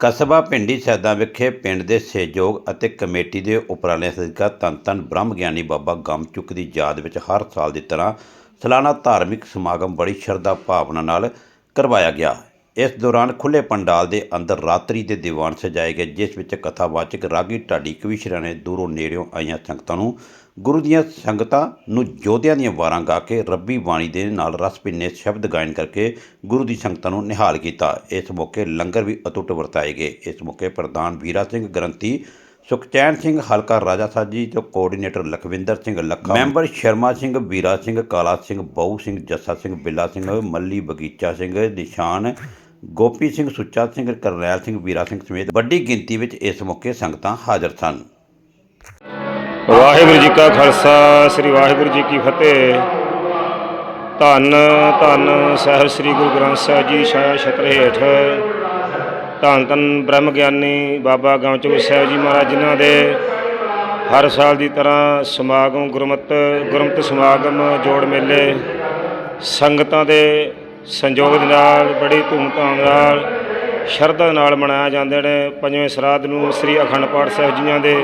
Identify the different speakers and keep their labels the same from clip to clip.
Speaker 1: ਕਸਬਾ ਪਿੰਡੀ ਸੈਦਾ ਵਿਖੇ ਪਿੰਡ ਦੇ ਸਹਿਯੋਗ ਅਤੇ ਕਮੇਟੀ ਦੇ ਉਪਰਾਲੇ ਸਦਕਾ ਧੰਨ ਧੰਨ ਬ੍ਰਹਮ ਗਿਆਨੀ ਬਾਬਾ ਗਮਚੁਕ ਦੀ ਯਾਦ ਵਿੱਚ ਹਰ ਸਾਲ ਦੀ ਤਰ੍ਹਾਂ ਸਾਲਾਨਾ ਧਾਰਮਿਕ ਸਮਾਗਮ ਬੜੀ ਸ਼ਰਧਾ ਭਾਵਨਾ ਨਾਲ ਕਰਵਾਇਆ ਗਿਆ। ਇਸ ਦੌਰਾਨ ਖੁੱਲੇ ਪੰਡਾਲ ਦੇ ਅੰਦਰ ਰਾਤਰੀ ਦੇ ਦੀਵਾਨ ਸਜਾਏ ਗਏ, ਜਿਸ ਵਿੱਚ ਕਥਾਵਾਚਕ ਰਾਗੀ ਢਾਡੀ ਕਵੀਸ਼ਰਾਂ ਨੇ ਦੂਰੋਂ ਨੇੜਿਓਂ ਆਈਆਂ ਸੰਗਤਾਂ ਨੂੰ, ਗੁਰੂ ਦੀਆਂ ਸੰਗਤਾਂ ਨੂੰ ਯੋਧਿਆਂ ਦੀਆਂ ਵਾਰਾਂ ਗਾ ਕੇ ਰੱਬੀ ਬਾਣੀ ਦੇ ਨਾਲ ਰਸ ਭਿੰਨੇ ਸ਼ਬਦ ਗਾਇਨ ਕਰਕੇ ਗੁਰੂ ਦੀ ਸੰਗਤਾਂ ਨੂੰ ਨਿਹਾਲ ਕੀਤਾ। ਇਸ ਮੌਕੇ ਲੰਗਰ ਵੀ ਅਟੁੱਟ ਵਰਤਾਏ ਗਏ। ਇਸ ਮੌਕੇ ਪ੍ਰਧਾਨ ਵੀਰਾ ਸਿੰਘ ਗਰੰਤੀ, ਸੁਖਚੈਨ ਸਿੰਘ ਹਲਕਾ ਰਾਜਾ ਸਾਜੀ ਤੇ ਕੋਆਰਡੀਨੇਟਰ ਲਖਵਿੰਦਰ ਸਿੰਘ ਲੱਖਾ, ਮੈਂਬਰ ਸ਼ਰਮਾ ਸਿੰਘ, ਵੀਰਾ ਸਿੰਘ, ਕਾਲਾ ਸਿੰਘ ਬਾਊ ਸਿੰਘ, ਜੱਸਾ ਸਿੰਘ, ਬਿੱਲਾ ਸਿੰਘ, ਮੱਲੀ ਬਗੀਚਾ ਸਿੰਘ, ਨਿਸ਼ਾਨ ਗੋਪੀ ਸਿੰਘ, ਸੁੱਚਾ ਸਿੰਘ, ਕਰਨੈਲ ਸਿੰਘ, ਵੀਰਾ ਸਿੰਘ ਸਮੇਤ ਵੱਡੀ ਗਿਣਤੀ ਵਿੱਚ ਇਸ ਮੌਕੇ ਸੰਗਤਾਂ ਹਾਜ਼ਰ ਸਨ।
Speaker 2: ਵਾਹਿਗੁਰੂ ਜੀ ਕਾ ਖਾਲਸਾ, ਸ੍ਰੀ ਵਾਹਿਗੁਰੂ ਜੀ ਕੀ ਫਤਿਹ। ਧੰਨ ਧੰਨ ਸਾਹਿਬ ਸ੍ਰੀ ਗੁਰੂ ਗ੍ਰੰਥ ਸਾਹਿਬ ਜੀ ਛਾਇਆ ਛਤਰ ਹੇਠ। ਧੰਨ ਧੰਨ ਬ੍ਰਹਮ ਗਿਆਨੀ ਬਾਬਾ ਗਾਮਚੁਕ ਸਾਹਿਬ ਜੀ ਮਹਾਰਾਜ ਜਿਨ੍ਹਾਂ ਦੇ ਹਰ ਸਾਲ ਦੀ ਤਰ੍ਹਾਂ ਸਮਾਗਮ ਗੁਰਮਤ, ਗੁਰਮਤਿ ਸਮਾਗਮ ਜੋੜ ਮੇਲੇ ਸੰਗਤਾਂ ਦੇ ਸੰਯੋਗ ਦੇ ਨਾਲ, ਬੜੀ ਧੂਮਧਾਮ ਨਾਲ, ਸ਼ਰਧਾ ਨਾਲ ਮਨਾਇਆ ਜਾਂਦੇ ਨੇ। ਪੰਜਵੇਂ ਸਰਾਧ ਨੂੰ ਸ੍ਰੀ ਅਖੰਡ ਪਾਠ ਸਾਹਿਬ ਜੀਆਂ ਦੇ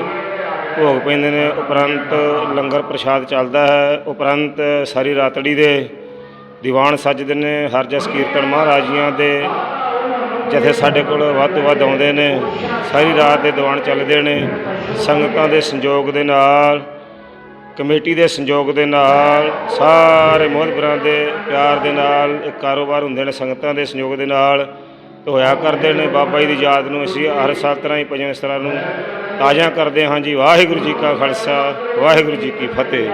Speaker 2: ਭੋਗ ਪੈਂਦੇ ਨੇ। ਉਪਰੰਤ ਲੰਗਰ ਪ੍ਰਸ਼ਾਦ ਚੱਲਦਾ ਹੈ। ਉਪਰੰਤ ਸਾਰੀ ਰਾਤੜੀ ਦੇ ਦੀਵਾਨ ਸੱਜਦੇ ਨੇ। ਹਰ ਜਸ ਕੀਰਤਨ ਮਹਾਰਾਜੀਆਂ ਦੇ ਜਥੇ ਸਾਡੇ ਕੋਲ ਵੱਧ ਤੋਂ ਵੱਧ ਆਉਂਦੇ ਨੇ। ਸਾਰੀ ਰਾਤ ਦੇ ਦੀਵਾਨ ਚੱਲਦੇ ਨੇ। ਸੰਗਤਾਂ ਦੇ ਸੰਯੋਗ ਦੇ ਨਾਲ ਕਮੇਟੀ ਦੇ ਸੰਯੋਗ ਦੇ ਨਾਲ, ਸਾਰੇ ਮੋਹਤਬਰਾਂ ਦੇ ਪਿਆਰ ਦੇ ਨਾਲ ਇਹ ਕਾਰੋਬਾਰ ਹੁੰਦੇ ਨੇ, ਸੰਗਤਾਂ ਦੇ ਸੰਯੋਗ ਦੇ ਨਾਲ ਹੋਇਆ ਕਰਦੇ ਨੇ। ਬਾਬਾ ਜੀ ਦੀ ਯਾਦ ਨੂੰ ਅਸੀਂ ਹਰ ਸਾਲ ਤਰ੍ਹਾਂ ਹੀ ਪੰਜਵੇਂ ਸਰਾਂ ਨੂੰ ਤਾਜ਼ਾ ਕਰਦੇ ਹਾਂ ਜੀ। ਵਾਹਿਗੁਰੂ ਜੀ ਕਾ ਖਾਲਸਾ, ਵਾਹਿਗੁਰੂ ਜੀ ਕੀ ਫਤਿਹ।